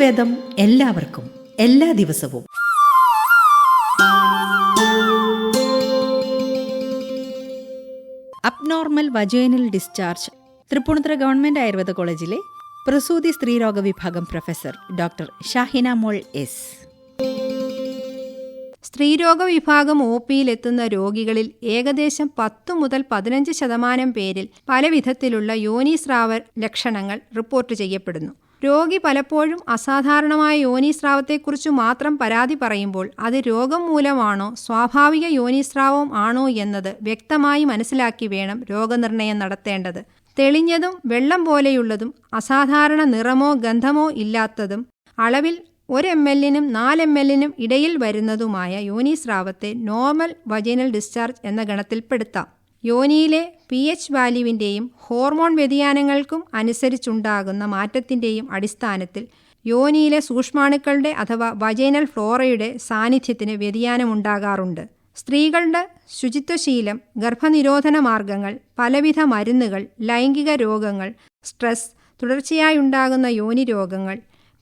ആയുർവേദം എല്ലാവർക്കും എല്ലാ ദിവസവും. Abnormal vaginal discharge Tripunithura government Ayurveda കോളേജിലെ പ്രസൂതി സ്ത്രീരോഗ വിഭാഗം professor doctor Shahina Mol S. സ്ത്രീരോഗ വിഭാഗം ഒ പിയിലെത്തുന്ന രോഗികളിൽ ഏകദേശം പത്തു മുതൽ പതിനഞ്ച് ശതമാനം പേരിൽ പല വിധത്തിലുള്ള യോനിസ്രാവ ലക്ഷണങ്ങൾ റിപ്പോർട്ട് ചെയ്യപ്പെടുന്നു. രോഗി പലപ്പോഴും അസാധാരണമായ യോനിസ്രാവത്തെക്കുറിച്ച് മാത്രം പരാതി പറയുമ്പോൾ അത് രോഗം മൂലമാണോ സ്വാഭാവിക യോനിസ്രാവം ആണോ എന്നത് വ്യക്തമായി മനസ്സിലാക്കി വേണം രോഗനിർണയം നടത്തേണ്ടത്. തെളിഞ്ഞതും വെള്ളം പോലെയുള്ളതും അസാധാരണ നിറമോ ഗന്ധമോ ഇല്ലാത്തതും അളവിൽ ഒരു എം എല്ലിനും നാല് എം എല്ലിനും ഇടയിൽ വരുന്നതുമായ യോനിസ്രാവത്തെ നോർമൽ വജൈനൽ ഡിസ്ചാർജ് എന്ന ഗണത്തിൽപ്പെടുത്താം. യോനിയിലെ പി എച്ച് വാല്യുവിന്റെയും ഹോർമോൺ വ്യതിയാനങ്ങൾക്കും അനുസരിച്ചുണ്ടാകുന്ന മാറ്റത്തിന്റെയും അടിസ്ഥാനത്തിൽ യോനിയിലെ സൂക്ഷ്മാണുക്കളുടെ അഥവാ വജൈനൽ ഫ്ലോറയുടെ സാന്നിധ്യത്തിന് വ്യതിയാനമുണ്ടാകാറുണ്ട്. സ്ത്രീകളുടെ ശുചിത്വശീലം ഗർഭനിരോധന മാർഗങ്ങൾ പലവിധ മരുന്നുകൾ ലൈംഗിക രോഗങ്ങൾ സ്ട്രെസ് തുടർച്ചയായുണ്ടാകുന്ന യോനി രോഗങ്ങൾ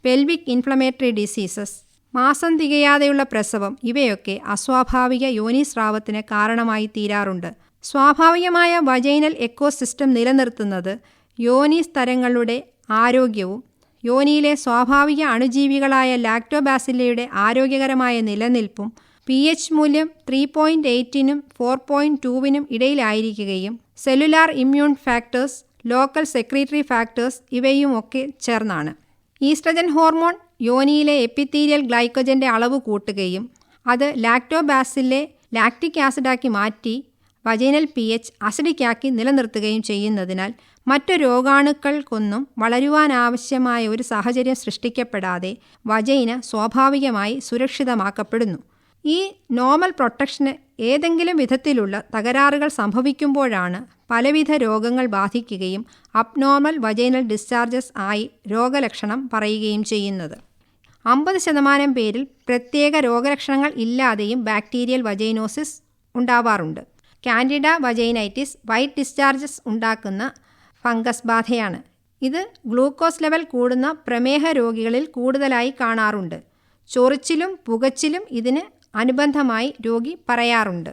പെൽവിക് ഇൻഫ്ലമേറ്ററി ഡിസീസസ് മാസം തികയാതെയുള്ള പ്രസവം ഇവയൊക്കെ അസ്വാഭാവിക യോനി സ്രാവത്തിന് കാരണമായി തീരാറുണ്ട്. സ്വാഭാവികമായ വജൈനൽ എക്കോസിസ്റ്റം നിലനിർത്തുന്നത് യോനി സ്തരങ്ങളുടെ ആരോഗ്യവും യോനിയിലെ സ്വാഭാവിക അണുജീവികളായ ലാക്ടോബാസില്ലയുടെ ആരോഗ്യകരമായ നിലനിൽപ്പും പി എച്ച് മൂല്യം ത്രീ പോയിന്റ് എയ്റ്റിനും ഫോർ പോയിന്റ് ടൂവിനും ഇടയിലായിരിക്കുകയും cellular immune factors local secretory factors ഇവയുമൊക്കെ ചേർന്നാണ്. ഈസ്ട്രജൻ ഹോർമോൺ യോനിയിലെ എപ്പിത്തീരിയൽ ഗ്ലൈക്കോജന്റെ അളവ് കൂട്ടുകയും അത് ലാക്ടോബാസിലെ ലാക്റ്റിക് ആസിഡാക്കി മാറ്റി വജൈനൽ പി എച്ച് അസിഡിക്കാക്കി നിലനിർത്തുകയും ചെയ്യുന്നതിനാൽ മറ്റു രോഗാണുക്കൾക്കൊന്നും വളരുവാനാവശ്യമായ ഒരു സാഹചര്യം സൃഷ്ടിക്കപ്പെടാതെ വജൈന സ്വാഭാവികമായി സുരക്ഷിതമാക്കപ്പെടുന്നു. ഈ നോർമൽ പ്രൊട്ടക്ഷന് ഏതെങ്കിലും വിധത്തിലുള്ള തകരാറുകൾ സംഭവിക്കുമ്പോഴാണ് പലവിധ രോഗങ്ങൾ ബാധിക്കുകയും അബ്നോർമൽ വജൈനൽ ഡിസ്ചാർജസ് ആയി രോഗലക്ഷണം പറയുകയും ചെയ്യുന്നത്. അമ്പത് ശതമാനം പേരിൽ പ്രത്യേക രോഗലക്ഷണങ്ങൾ ഇല്ലാതെയും ബാക്ടീരിയൽ വജൈനോസിസ് ഉണ്ടാവാറുണ്ട്. കാൻഡിഡ വജൈനൈറ്റിസ് വൈറ്റ് ഡിസ്ചാർജസ് ഉണ്ടാക്കുന്ന ഫംഗസ് ബാധയാണ്. ഇത് ഗ്ലൂക്കോസ് ലെവൽ കൂടുന്ന പ്രമേഹ രോഗികളിൽ കൂടുതലായി കാണാറുണ്ട്. ചൊറിച്ചിലും പുകച്ചിലും ഇതിന് അനുബന്ധമായി രോഗി പറയാറുണ്ട്.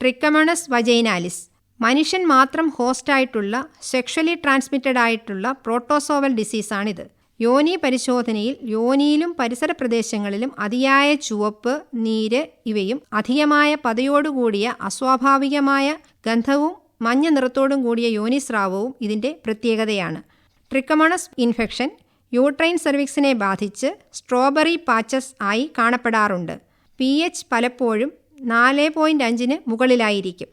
ട്രിക്കമണസ് വജൈനാലിസ് മനുഷ്യൻ മാത്രം ഹോസ്റ്റായിട്ടുള്ള സെക്ഷലി ട്രാൻസ്മിറ്റഡ് ആയിട്ടുള്ള പ്രോട്ടോസോവൽ ഡിസീസാണിത്. യോനി പരിശോധനയിൽ യോനിയിലും പരിസര പ്രദേശങ്ങളിലും അതിയായ ചുവപ്പ് നീര് ഇവയും അധികമായ പതയോടുകൂടിയ അസ്വാഭാവികമായ ഗന്ധവും മഞ്ഞ നിറത്തോടും കൂടിയ യോനിസ്രാവവും ഇതിന്റെ പ്രത്യേകതയാണ്. ട്രിക്കമണസ് ഇൻഫെക്ഷൻ യൂട്രൈൻ സെർവിക്സിനെ ബാധിച്ച് സ്ട്രോബെറി പാച്ചസ് ആയി കാണപ്പെടാറുണ്ട്. പി എച്ച് പലപ്പോഴും നാല് പോയിന്റ് അഞ്ചിന് മുകളിലായിരിക്കും.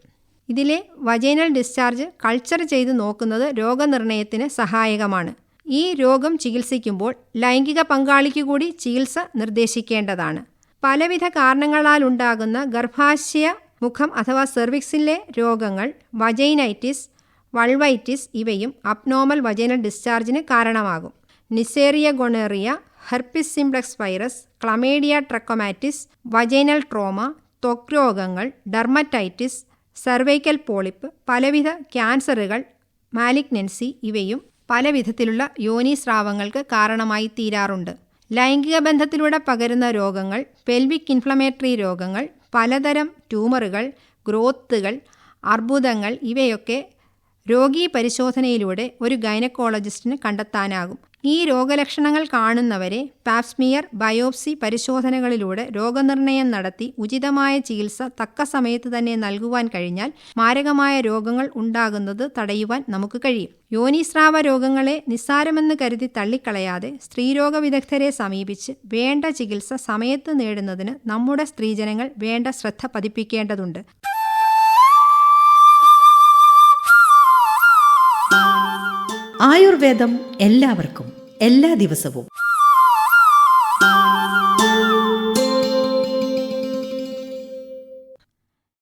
ഇതിലെ വജൈനൽ ഡിസ്ചാർജ് കൾച്ചർ ചെയ്ത് നോക്കുന്നത് രോഗനിർണയത്തിന് സഹായകമാണ്. ഈ രോഗം ചികിത്സിക്കുമ്പോൾ ലൈംഗിക പങ്കാളിക്ക് കൂടി ചികിത്സ നിർദ്ദേശിക്കേണ്ടതാണ്. പലവിധ കാരണങ്ങളാൽ ഉണ്ടാകുന്ന ഗർഭാശയ മുഖം അഥവാ സെർവിക്സിലെ രോഗങ്ങൾ വജൈനൈറ്റിസ് വൾവൈറ്റിസ് ഇവയും അബ്നോർമൽ വജൈനൽ ഡിസ്ചാർജിന് കാരണമാകും. Neisseria gonorrhoeae herpes simplex virus Chlamydia trachomatis vaginal trauma ത്വക് രോഗങ്ങൾ ഡെർമറ്റൈറ്റിസ് സർവൈക്കൽ പോളിപ്പ് പലവിധ ക്യാൻസറുകൾ മാലിഗ്നൻസി ഇവയും പല വിധത്തിലുള്ള യോനിസ്രാവങ്ങൾക്ക് കാരണമായി തീരാറുണ്ട്. ലൈംഗിക ബന്ധത്തിലൂടെ പകരുന്ന രോഗങ്ങൾ പെൽവിക് ഇൻഫ്ലമേറ്ററി രോഗങ്ങൾ പലതരം ട്യൂമറുകൾ ഗ്രോത്തുകൾ അർബുദങ്ങൾ ഇവയൊക്കെ രോഗീ പരിശോധനയിലൂടെ ഒരു ഗൈനക്കോളജിസ്റ്റിന് കണ്ടെത്താനാകും. ഈ രോഗലക്ഷണങ്ങൾ കാണുന്നവരെ പാപ്സ്മിയർ ബയോപ്സി പരിശോധനകളിലൂടെ രോഗനിർണയം നടത്തി ഉചിതമായ ചികിത്സ തക്ക സമയത്ത് തന്നെ നൽകുവാൻ കഴിഞ്ഞാൽ മാരകമായ രോഗങ്ങൾ ഉണ്ടാകുന്നത് തടയുവാൻ നമുക്ക് കഴിയും. യോനിസ്രാവ രോഗങ്ങളെ നിസ്സാരമെന്ന് കരുതി തള്ളിക്കളയാതെ സ്ത്രീരോഗ വിദഗ്ധരെ സമീപിച്ച് വേണ്ട ചികിത്സ സമയത്ത് നേടുന്നതിന് നമ്മുടെ സ്ത്രീജനങ്ങൾ വേണ്ട ശ്രദ്ധ പതിപ്പിക്കേണ്ടതുണ്ട്. ആയുർവേദം എല്ലാവർക്കും എല്ലാ ദിവസവും.